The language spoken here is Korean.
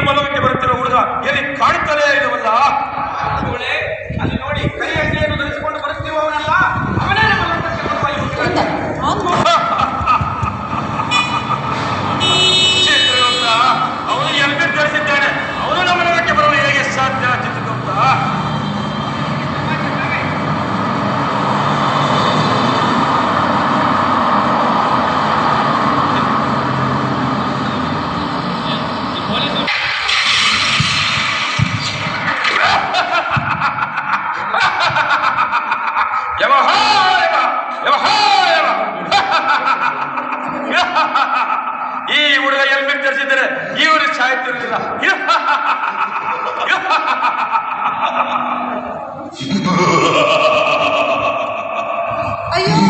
ಮಲಗಕ್ಕೆ ಬರುತ್ತಿರುವ ಹುಡುಗ ಎಲ್ಲಿ 여호와여라 여호와여라 이 우리가 열명 떨어지더래 이 우리 잘 떨어지라. 아유.